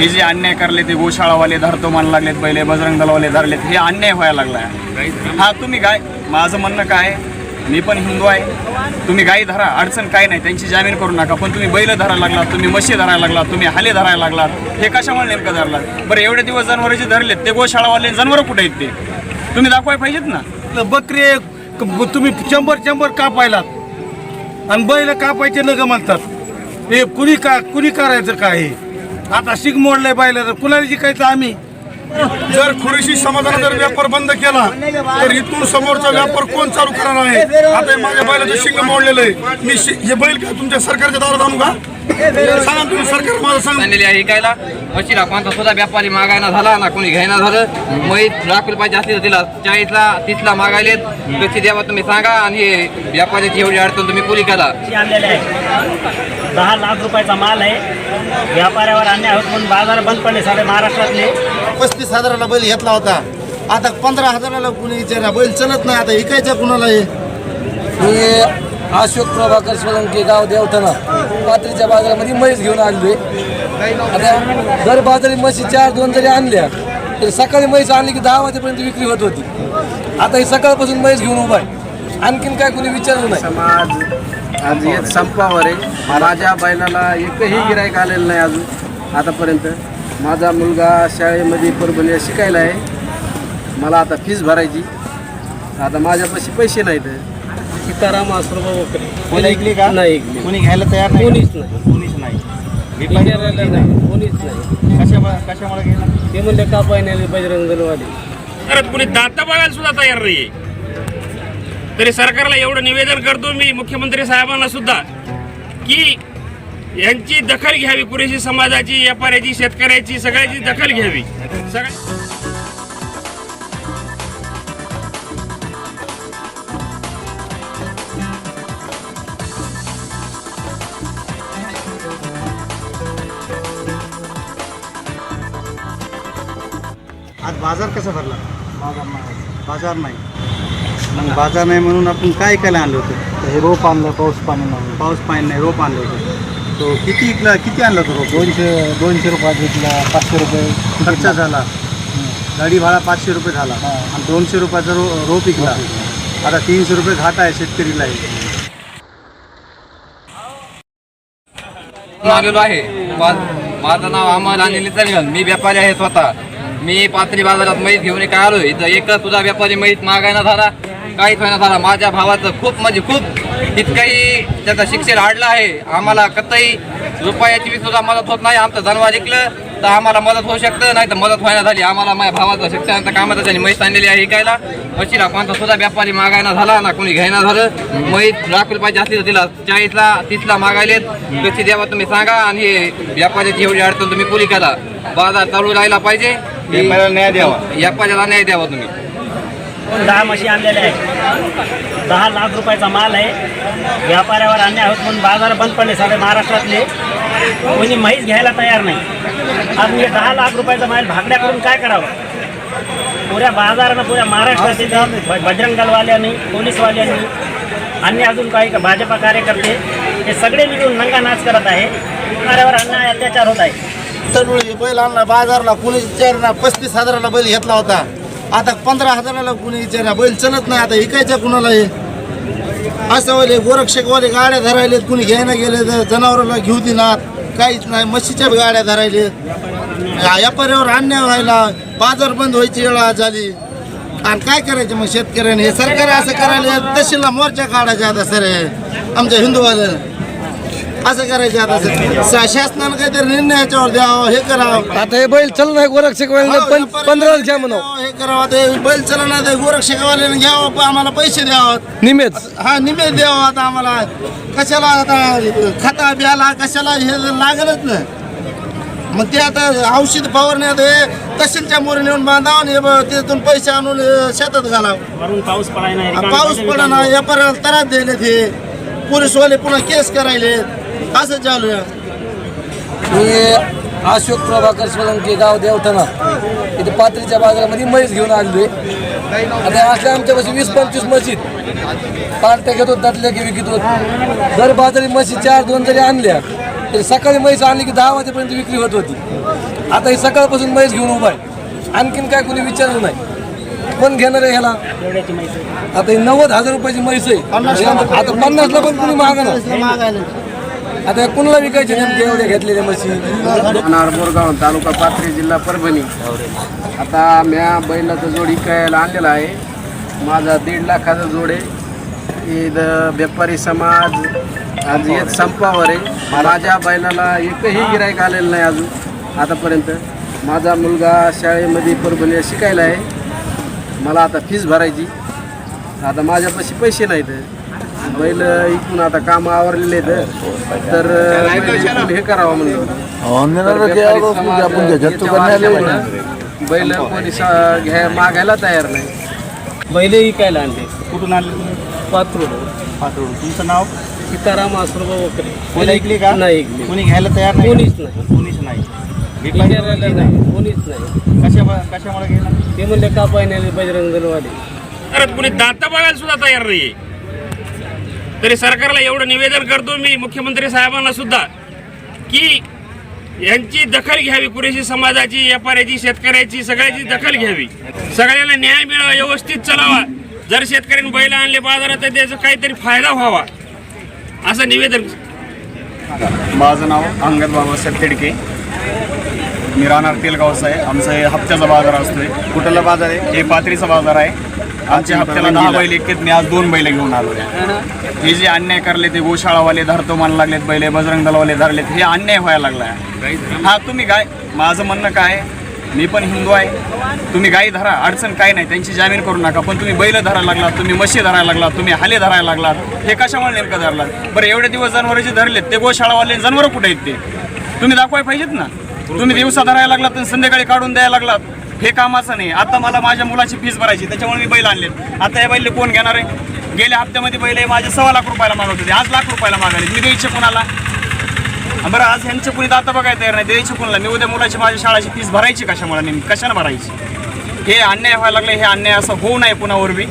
हे जे अन्याय करले ते गोशाळावाले धरतो मान लागलेत पहिले बजरंग दलवाले धरलेत हे अन्याय व्हायला लागलाय. हा तुम्ही गाय माझं म्हणणं काय आहे, मी पण हिंदू आहे. तुम्ही गाई धरा अडचण काय नाही. त्यांची जामीन करू नका. पण तुम्ही बैल धरायला लागलात तुम्ही म्हशी धरायला लागलात तुम्ही हाले धरायला लागलात. हे कशामुळे नेमकं धरलात? बरं एवढे दिवस जनावरं जे धरलेत ते गोशाळावाले जनावरं कुठे आहेत ते? तुम्ही दाखवाय पाहिजेत ना. बकरी तुम्ही शंभर शंभर कापायलात. आणि बैल कापायचे नग म्हणतात. हे कुणी का कुणी करायचं काय हे? आता शिक मोडलंय पाहिलं तर कुणाला जिकायचं आम्ही? जर खुरीशी समाजाने जर व्यापार बंद केला तर इथून समोरचा व्यापार कोण चालू करणार आहे? आता हे माझ्या बैलाचं शिंग मोडलेलं आहे. मी शि- हे बैल का तुमच्या सरकारच्या दारात आणू का? सांगा सरकार मला सांगा. आणलेली आहे विकायला म्हशीला कोणता सुद्धा व्यापारी मागायला झाला ना कोणी घ्यायला झालं. म्हैस लाख रुपयाची असली तर तिला चाळीसला तीसला मागायलेत. कशी द्यावा तुम्ही सांगा आणि हे व्यापाऱ्याची एवढी अडचण तुम्ही पुरी करा. आणलेले आहे. दहा लाख रुपयाचा माल आहे. व्यापाऱ्यावर अन्याय होत म्हणून बाजार बंद पडले सारे महाराष्ट्रातले. पस्तीस हजाराला बैल घेतला होता. आता पंधरा हजाराला कुणी विचारा बैल चलत नाही आता इकायचा कुणाला हे मी अशोक प्रभाकर सोलंके गाव देवठाणा पात्रीच्या बाजारामध्ये म्हैस घेऊन आणली. आता जर बाजारी म्हशी चार दोन जरी आणल्या तर सकाळी म्हैस आणली की दहा वाजेपर्यंत विक्री होत होती. आता ही सकाळपासून म्हैस घेऊन उभा आहे. आणखीन काय कोणी विचारलं नाही. समाज आज एक संपावर आहे. माझ्या बैलाला एकही गिरायक आलेलं नाही अजून आतापर्यंत. माझा मुलगा शाळेमध्ये परभणी शिकायला आहे. मला आता फीस भरायची. आता माझ्यापाशी पैसे नाहीत. सीताराम आश्रम वगैरे कोणी ऐकली का? नाही ऐकली. कोणी घ्यायला तयार नाही कोणीच नाही. कोणीच नाही. विचारायला नाही. कोणीच नाही. कशामुळे कशामुळे गेला? ते म्हणले का पाहिजे बजरंग दलवाले परत कुणी दाता बघायला सुद्धा तयार नाहीये. तरी सरकारला एवढं निवेदन करतो मी मुख्यमंत्री साहेबांना सुद्धा की यांची दखल घ्यावी पुरेशी समाजाची व्यापाऱ्याची शेतकऱ्याची सगळ्याची दखल घ्यावी. सगळ्या आज बाजार कसा भरला? बाजार नाही. मग बाजार नाही म्हणून आपण काय काय आणलं होतं? हे रोप आणलं पाऊस पाणी म्हणून पाऊस पाणी नाही रोप आणलं होतं. तो किती इकला किती आणलं होतं रोप? दोनशे दोनशे रुपयात घेतला पाचशे रुपये खर्च झाला. गाडी भाडा पाचशे रुपये झाला. आणि दोनशे रुपयाचा रो रोप विकला. आता तीनशे रुपये घाट आहे शेतकरीला. आलेलो आहे. माझं नाव अमल अनिल मी व्यापारी आहे स्वतः. मी पात्री बाजारात मैत घेऊन काय आलो इथं. एकच सुद्धा व्यापारी मैत मागायला झाला. काहीच व्हायला झाला. माझ्या भावाचं खूप म्हणजे खूप इतकंही त्याचा शिक्षण आडलं आहे. आम्हाला कतही रुपयाची मी सुद्धा मदत होत नाही. आमचं जनावर ऐकलं तर आम्हाला मदत होऊ शकतं नाही तर मदत व्हायला झाली. आम्हाला माझ्या भावाचं शिक्षणाचं कामाचं त्यांनी म्हैस आणलेली आहे ऐकायला म्हशीला कोणता सुद्धा व्यापारी मागायला झाला ना कोणी घ्यायला झालं. म्हैस लाख रुपयाची असली तर तिला चाळीसला तीसला मागायलेत. कशी द्यावा तुम्ही सांगा आणि हे व्यापाऱ्याची एवढी अडचण तुम्ही पुरी करा. बाजार चालू राहिला पाहिजे. व्यापाऱ्याला न्याय द्यावा. व्यापाऱ्याला न्याय द्यावा तुम्ही. दहा म्हशी आणलेल्या आहे दहा लाख रुपयाचा माल आहे. व्यापाऱ्यावर अन्याय होत म्हणून बाजार बंद पडले सारे महाराष्ट्रातले. कोणी म्हैस घ्यायला तयार नाही. आज मी दहा लाख रुपयाचा माल भागड्या करून काय करावं? पुऱ्या बाजारानं पुऱ्या महाराष्ट्रातील बजरंग दलवाल्यांनी पोलीसवाल्यांनी आणि अजून काही का- भाजपा कार्यकर्ते हे सगळे मिळून नंगा नाच करत आहे. व्यापाऱ्यावर अन्याय अत्याचार होत आहे. तरुळी बैल आणला बाजारला कुणी विचारणार पस्तीस हजाराला बैल घेतला होता. आता पंधरा हजाराला कुणी विचारणार बैल चलत नाही आता इकायचा कुणाला हे? असं वाले गोरक्षकवाले गाड्या धरायलेत कुणी घ्यायला गेले तर जनावराला घेऊ दिनात काहीच नाही म्हशीच्या बी गाड्या धरायलेत. व्यापाऱ्यावर अन्याय व्हायला बाजार बंद व्हायची वेळ आज झाली आणि काय करायचं मग शेतकऱ्याने? हे सरकार असं करायला तहसीलला मोर्चा काढायचा आता सर आमच्या हिंदूवाल्यानं असं करायचं आता शासनानं काहीतरी निर्णय याच्यावर द्यावा हे करावं. आता हे बैल चल नाही गोरक्षक पण पंधरा घ्या म्हणा हे करावं ते बैल चलना ते गोरक्षकवाल्याने घ्यावं आम्हाला पैसे द्यावं. निमेच हा निमेष द्यावं आता आम्हाला. कशाला आता खाता बियाला कशाला हे लागलच ना मग ते आता औषध फवारण्यात हे तहसीलच्या मोरी नेऊन बांधावं आणि हे ब- तिथून पैसे आणून हे शेतात घालावं. वरून पाऊस पडाय नाही हा, पाऊस पडा ना व्यापाऱ्याला त्रास द्यायले ते पोलीसवाले पुन्हा केस करायले असं चालू आहे. मी अशोक प्रभाकर सोलंकी गाव देवठाणा इथे पात्रीच्या बाजारामध्ये म्हैस घेऊन आलोय आता असल्या आमच्यापाशी वीस पंचवीस म्हशी पार्ट्या घेतो त्यातल्या की विकतो जर बाजारी म्हशी चार दोन जरी आणल्या तरी सकाळी म्हैस आणली की दहा वाजेपर्यंत विक्री होत होती. आता ही सकाळपासून म्हैस घेऊन उभा आहे. आणखीन काय कोणी विचारलं नाही. कोण घेणार आहे ह्याला? आता ही नव्वद हजार रुपयाची म्हैस आहे. आता पन्नासला पण कुणी मागणार? आता कुणाला विकायचे नेमके एवढे घेतलेले म्हशी अनार बोरगाव तालुका पाथरी जिल्हा परभणी. आता म्या बैलाचं जोड इकायला आणलेला आहे. माझा दीड लाखाचा जोड आहे. इथं व्यापारी समाज आज येत संपावर आहे. माझ्या बैलाला एकही गिरायक आलेलं नाही अजून आतापर्यंत. माझा मुलगा शाळेमध्ये परभणीला शिकायला आहे. मला आता फीस भरायची. आता माझ्यापाशी पैसे नाहीत. बैल इकून आता काम आवरलेले आहेत. तर बैल हे करावं म्हणलं बैल कोणी सा- घ्या मागायला तयार नाही. बैल विकायला आणले. कुठून आणले पात्रोड पातोड तुमचं नाव? सीताराम आसरोबा वगैरे कोणी ऐकली का? नाही ऐकली. कोणी घ्यायला तयार नाही कोणीच नाही. कोणीच नाही. नाही. कोणीच नाही. कशा कशामुळे गेला? ते म्हणले का पाहिजे बजरंग दलवाले परत कुणी दाता बघायला सुद्धा तयार नाहीये. तरी सरकारला एवढं निवेदन करतो मी मुख्यमंत्री साहेबांना सुद्धा की यांची दखल घ्यावी पुरेशी समाजाची व्यापाऱ्याची शेतकऱ्याची सगळ्याची दखल घ्यावी. सगळ्यांना न्याय मिळावा व्यवस्थित चलावा. जर शेतकऱ्यांनी बैल आणले बाजारात तर त्याचा काहीतरी फायदा व्हावा. असं निवेदन. माझं नाव अंगद बाबासाहेब तिडके. मी राहणार तेलगावचं आहे. आमचा हे हप्त्याचा बाजार असतोय. कुठला बाजार आहे? हे पाथरीचा बाजार आहे. आमच्या हप्त्याला दहा बैल मी आज दोन बैल घेऊन आलो हे जे अन्याय करले ते गोशाळावाले धरतो मान लागलेत बैल बजरंग दलवाले धरलेत हे अन्याय व्हायला लागलाय. हा तुम्ही गाय माझं म्हणणं काय आहे, मी पण हिंदू आहे. तुम्ही गाई धरा अडचण काय नाही. त्यांची जामीन करू नका. पण तुम्ही बैल धरायला लागलात तुम्ही म्हशी धरायला लागलात तुम्ही हाले धरायला लागलात. हे कशामुळे नेमकं धरलात बरं एवढे दिवस जनावरं जे धरलेत ते गोशाळावाले जनावरं कुठे आहेत ते? तुम्ही दाखवाय पाहिजेत ना? तुम्ही दिवसा धरायला लागलात आणि संध्याकाळी काढून द्यायला लागलात. हे कामाचं नाही. आता मला माझ्या मुलाची फीस भरायची त्याच्यामुळे मी बैल आणलेत आता या बैल कोण घेणार आहे? गेल्या हप्त्यामध्ये बैल हे माझे सव्वा लाख रुपयाला मागत होते. आज लाख रुपयाला मागायले मी द्यायचे कोणाला? बरं आज ह्यांच्या कुणी आता बघायला तयार नाही. द्यायची कोणाला? मी उद्या मुलाची माझ्या शाळेची फीस भरायची कशामुळे नेमकी? कशाने भरायची? हे अन्याय व्हायला लागले हे अन्याय असं होऊ नये पुन्हावर बी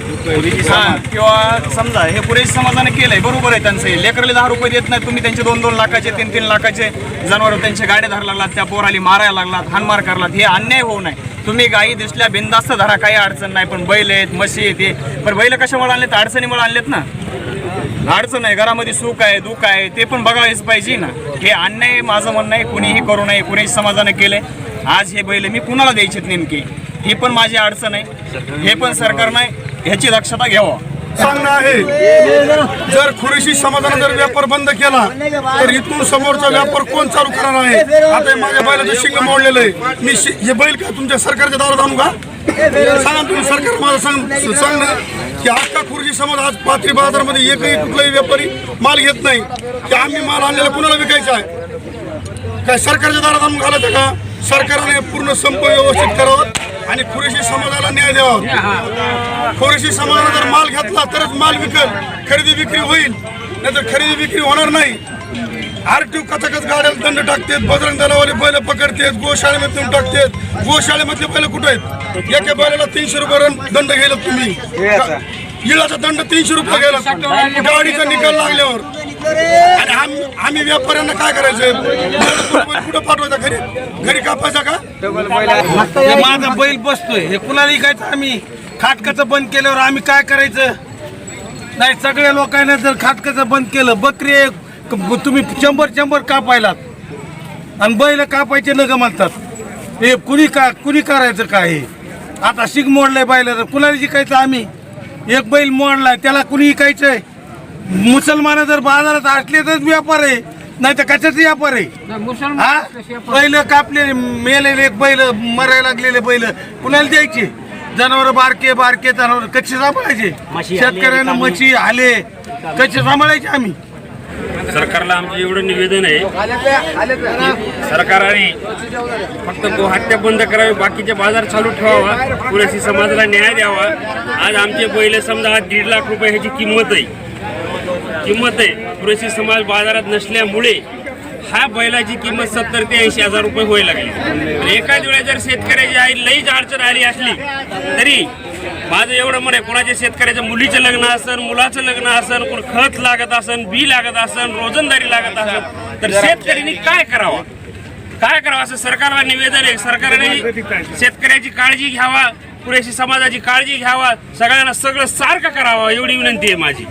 हा किंवा समजा हे पुरेशी समाजाने केलंय. बरोबर आहे त्यांचं हे. लेकरले दहा रुपये देत नाही तुम्ही त्यांचे दोन दोन लाखाचे तीन तीन लाखाचे जनावर त्यांचे गाड्या धरायला लागलात त्या पोराली मारायला लागलात हानमार करलात. हे अन्याय होऊ नये. तुम्ही गायी दिसल्या बिंदास्त धरा काही अडचण नाही. पण बैल आहेत म्हशी आहेत पण बैल कशामुळे आणलेत? अडचणीमुळे आणलेत ना. अडचण आहे घरामध्ये सुख आहे दुःख आहे ते पण बघायच पाहिजे ना. हे अन्याय माझं म्हणणं आहे कुणीही करू नये कुणीही समाजाने केले. आज हे बैल मी कुणाला द्यायचेत नेमके? ही पण माझी अडचण आहे. हे पण सरकारने ह्याची दक्षता घ्यावं. सांगणं आहे. जर खुरीशी समाजाने जर व्यापार बंद केला तर इथून समोरचा व्यापार कोण चालू करणार आहे? आता हे माझ्या बैलाचं शिंग मोडलेलं आहे. मी हे बैल का तुमच्या सरकारच्या दारात आणू का? सांगा तुम्ही सरकार मला सांग सांगणं. की आज का समाज आज पाथरी बाजारामध्ये एकही कुठलाही व्यापारी माल घेत नाही. की आम्ही माल आणलेला कुणाला विकायचा आहे? काय सरकारच्या दारात आणून घालायचं का? सरकारने पूर्ण संप व्यवस्थित करावा. आणि खुरेशी समाजाला न्याय द्यावा. खुरेशी समाजाने जर माल घेतला तरच माल विकल. खरेदी विक्री होईल नाहीतर खरेदी विक्री होणार नाही. आरटीओ कचाकच गाड्याला दंड टाकतात बजरंग दलावाले बैल पकडतात गोशाळेमध्ये टाकतात. गोशाळेमधले बैल कुठे आहेत? एका बैलाला तीनशे रुपये दंड गेला तुम्ही. इळाचा दंड तीनशे रुपये गेला. गाडीचा निकाल लागल्यावर. आणि आम्ही आम्ही व्यापाऱ्यांना काय करायचं? कुठं पाठवायचा घरी? घरी कापायचा का? माझा बैल बसतोय. हे कुणाला ऐकायचं आम्ही खाटकाचं बंद केल्यावर आम्ही काय करायचं? नाही सगळ्या लोकांना जर खाटकाचं बंद केलं बकरी तुम्ही शंभर शंभर कापायलात. आणि बैल कापायचे नग म्हणतात. हे कुणी का कुणी करायचं काय हे? आता शिक मोडलंय बैल कुणाला जिकायचं आम्ही? एक बैल मोडलाय त्याला कुणी ऐकायचंय मुसलमान जर बाजारात असले तर व्यापार आहे नाही तर कशाचा व्यापार आहे? हा? बैल कापले मेलेले एक बैल मरायला लागलेले बैल कुणाला द्यायचे? जनावर बारके बारके जनावर कसे सांभाळायचे. शेतकऱ्यांना. म्हशी आले कसे सांभाळायचे आम्ही. सरकारला आमचं एवढं निवेदन आहे सरकारने फक्त गोहत्या बंद करावी बाकीचे बाजार चालू ठेवावा पुरेशी समाजाला न्याय द्यावा. आज आमचे बैल समजा आज दीड लाख रुपये ह्याची किंमत आहे. किंमत आहे. पुरेशी समाज बाजारात नसल्यामुळे हा बैलाची किंमत सत्तर ते ऐंशी हजार रुपये व्हायला लागली. एकाच वेळा जर शेतकऱ्याची आई लईच अडचण आली असली तरी माझं एवढं म्हणे कोणाच्या शेतकऱ्याच्या मुलीचं लग्न असन मुलाचं लग्न असन कोण खत लागत असन बी लागत असन रोजंदारी लागत असन तर शेतकऱ्यांनी काय करावं? काय करावं असं सरकारला निवेदन आहे. सरकारने शेतकऱ्याची काळजी घ्यावा पुरेशी समाजाची काळजी घ्यावा सगळ्यांना सगळं सारखं करावं एवढी विनंती आहे माझी.